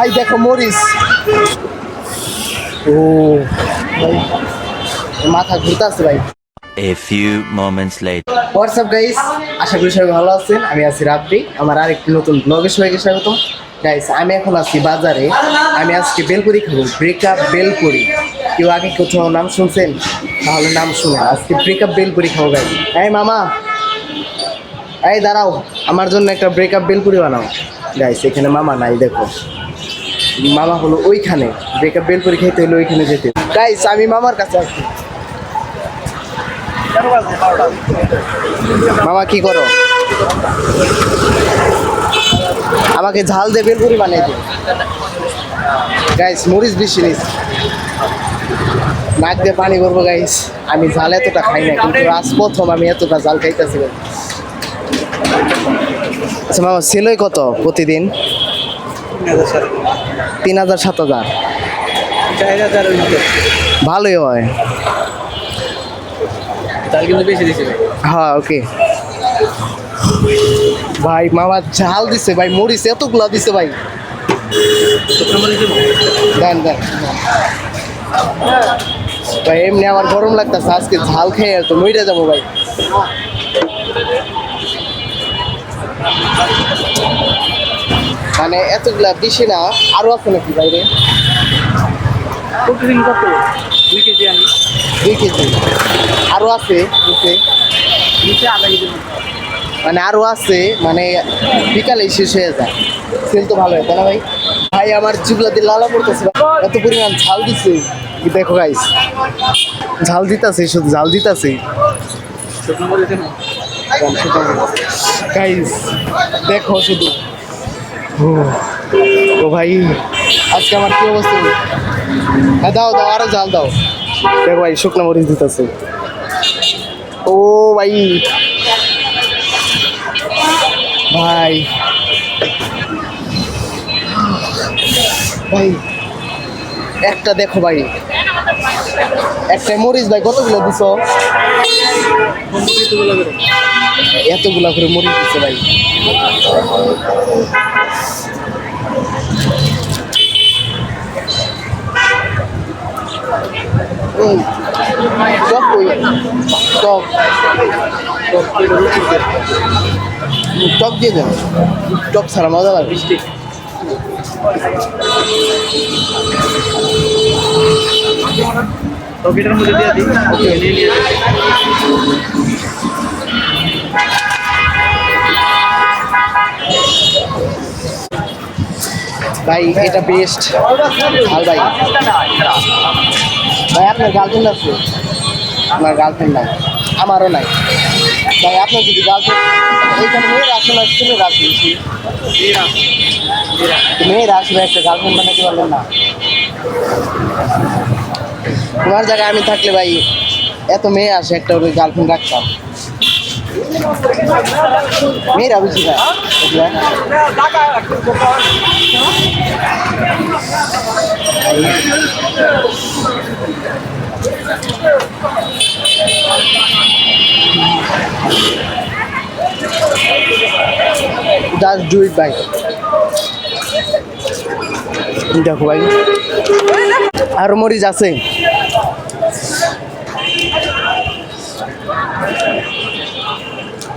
ভাই দেখো মরিস ও ভাই মাথা ঘুরতেছে ভাই। A few moments later. What's WhatsApp guys আশা করি সবাই ভালো আছেন। আমি আছি রাব্বি। আমার আরেকটি নতুন ব্লগে সবাইকে স্বাগতম গাইস আমি এখন আছি বাজারে। আমি আজকে বেলপুরি খাব। ব্রেকআপ বেলপুরি। কেউ আগে কোথাও নাম শুনছেন? তাহলে নাম শুনেন। আজকে ব্রেকআপ বেলপুরি খাব গাইস এই মামা! এই দাঁড়াও। আমার জন্য একটা ব্রেকআপ বেলপুরি বানাও। গাইস এখানে মামা নাই দেখো। মামা হলো ওইখানে। ব্রেকআপ বেলপুরি খেতে হলো ওইখানে যেতে। গাইস আমি মামার কাছে আসছি মামা, কি করো? আমাকে ঝাল দিয়ে বেলপুরি বানিয়ে দিন গাইস মরিচ বেশি নিস। নাক দিয়ে পানি করব গাইস আমি ঝাল এতটা খাই না, কিন্তু আজ প্রথম আমি এতটা ঝাল খাইতেছি আচ্ছা মামা, সেলই কত প্রতিদিন? তিন হাজার সাত হাজার। ভালোই হয়। হ্যাঁ ওকে। ভাই মামা ঝাল দিছে ভাই মরিচ এতগুলা দিছে ভাই। দেন দেন। ভাই এমনি আমার গরম লাগতেছে আজকে ঝাল খেয়ে তো মইরা যাব ভাই। মানে এতগুলা বেশি না আরও আছে নাকি বাইরে? প্রতিদিন কত? দুই কেজি আনি। দুই কেজি। আরও আছে নিচে? নিচে আধা কেজি। মানে আরও আছে মানে বিকালে শেষ হয়ে যায়। সেল তো ভালো হয় তাই না ভাই? ভাই আমার জিবলা দিয়ে লালা পড়তেছে এত পরিমাণ ঝাল দিছে। কি দেখো গাইস ঝাল দিতাছে শুধু ঝাল দিতাছে। গাইস দেখো শুধু। ও, ভাই আজকে আমার কি অবস্থা? হ্যাঁ দাও দাও আরও জাল দাও। দেখো ভাই শুকনো মরিচ দিতেছে। ও ভাই। ভাই। ভাই একটা দেখো ভাই। একটা মরিচ ভাই কতগুলো দিছ? এতগুলা করে মরিচ দিচ্ছে ভাই। টক কই? টক টক দিয়ে দেন। টক ছাড়া মজা লাগে। মিষ্টি মধ্যে দিয়ে দিই। ওকে। নিয়ে নিয়ে ভাই এটা বেস্ট ভালো ভাই। ভাই আপনার গার্লফ্রেন্ড আছে? আমার গার্লফ্রেন্ড নাই? আমারও নাই। ভাই আপনার যদি গার্লফ্রেন্ড এইখানে মেয়েরা না ছেলে তো মেয়েরা আসবে একটা গার্লফ্রেন্ড বানাতে পারবেন না। তোমার জায়গায় আমি থাকলে ভাই এত মেয়ে আসে একটা ওই গার্লফ্রেন্ড রাখতাম। মেয়েরা বুঝি না? Just do it ভাই। দেখো ভাই। আর মরিচ আছে।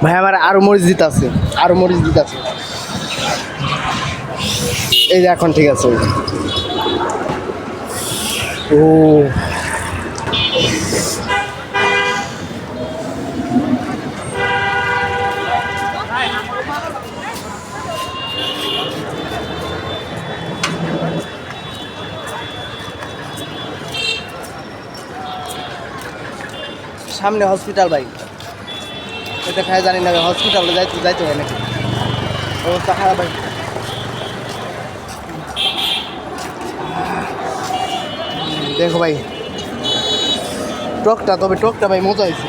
ভাই, আমার আরও মরিচ দিতে আছে, আরও মরিচ দিতে আছে। এই যে এখন ঠিক আছে। ও। সামনে হসপিটাল ভাই। এটা খাই জানি না হসপিটালে যাইতে যাইতে হয় নাকি? অবস্থা খারাপ হয় দেখো ভাই, টকটা, তবে টকটা ভাই মজা হয়েছে।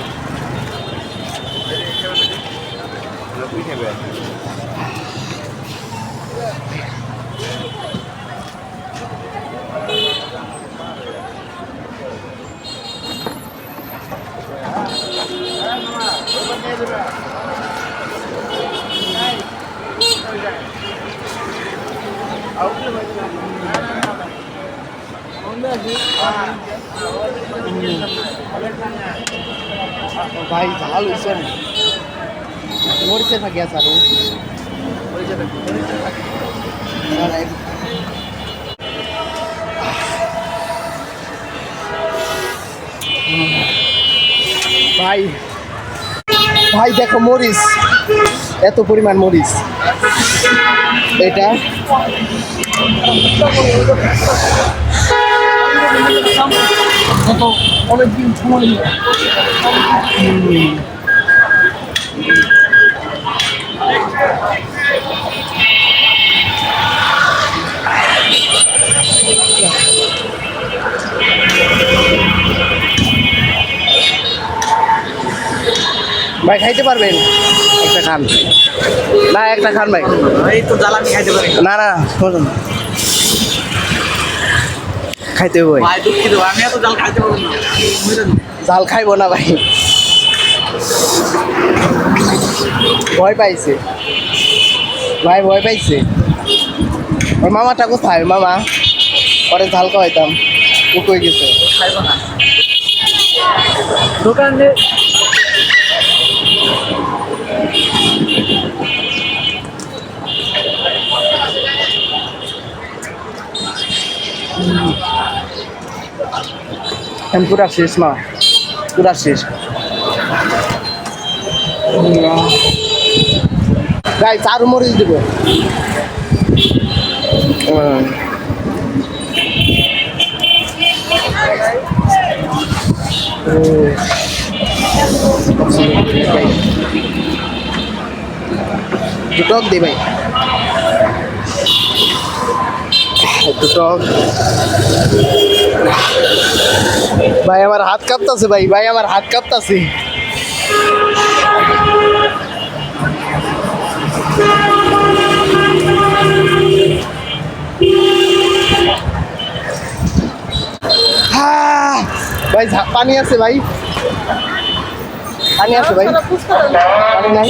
ভাই ঝাল হয়েছে মরিচে আছে আরও না, না, এক- ভাই ভাই দেখো মরিচ। এত পরিমাণ মরিচ। এটা অনেকদিন সময় ভাই খাইতে পারবেন? একটা খান। না একটা খান ভাই। এই তো জ্বালানি খাইতে পারি। না না খাইতে হবে ভাই। ভাই দুঃখিত ভাই, আমি এত জাল খাইতে পারব না। জাল খাইবো না ভাই। ভয় পাইছে। ভাই ভয় পাইছে। ওর মামাটা কোথায়? মামা? পরে ঝাল খাওয়াইতাম। ও কই গেছে। খাইবো না। দোকানে এখন পুরা শেষ, মা পুরা শেষ গাই চারু মরিচ দিব হুম। ও। দুটো দি ভাই দুটো ভাই আমার হাত কাঁপতাছে ভাই ভাই আমার হাত কাঁপতাছে আহ! ভাই ঝা- পানি আছে ভাই পানি আছে ভাই পানি নাই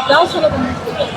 পানি আছে। তুমি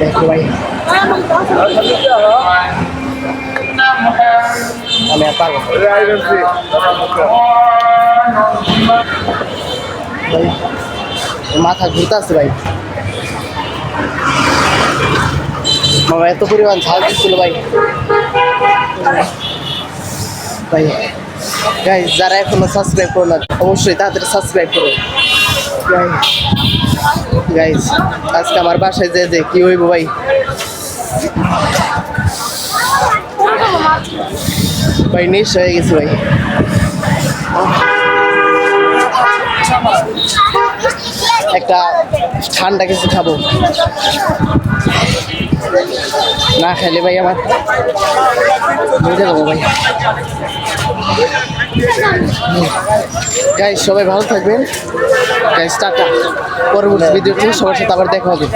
দেখো ভাই আমি আর পারব মাথা ঘুরতেছে ভাই। বাবা এত পরিমাণ ঝাল দিচ্ছিল ভাই। ভাই গাইজ যারা এখনও সাবস্ক্রাইব করো না, অবশ্যই তাড়াতাড়ি সাবস্ক্রাইব করো। গাইজ আজকে আমার বাসায় যে যে কি হইব ভাই? ভাই নিশ হয়ে গেছে ভাই। একটা ঠান্ডা কিছু খাব। না খেলে ভাই আমার বুঝে দেবো ভাই। গাইজ সবাই ভালো থাকবেন। Guys tata. পরবর্তী ভিডিওতে সবার সাথে আবার দেখা হবে।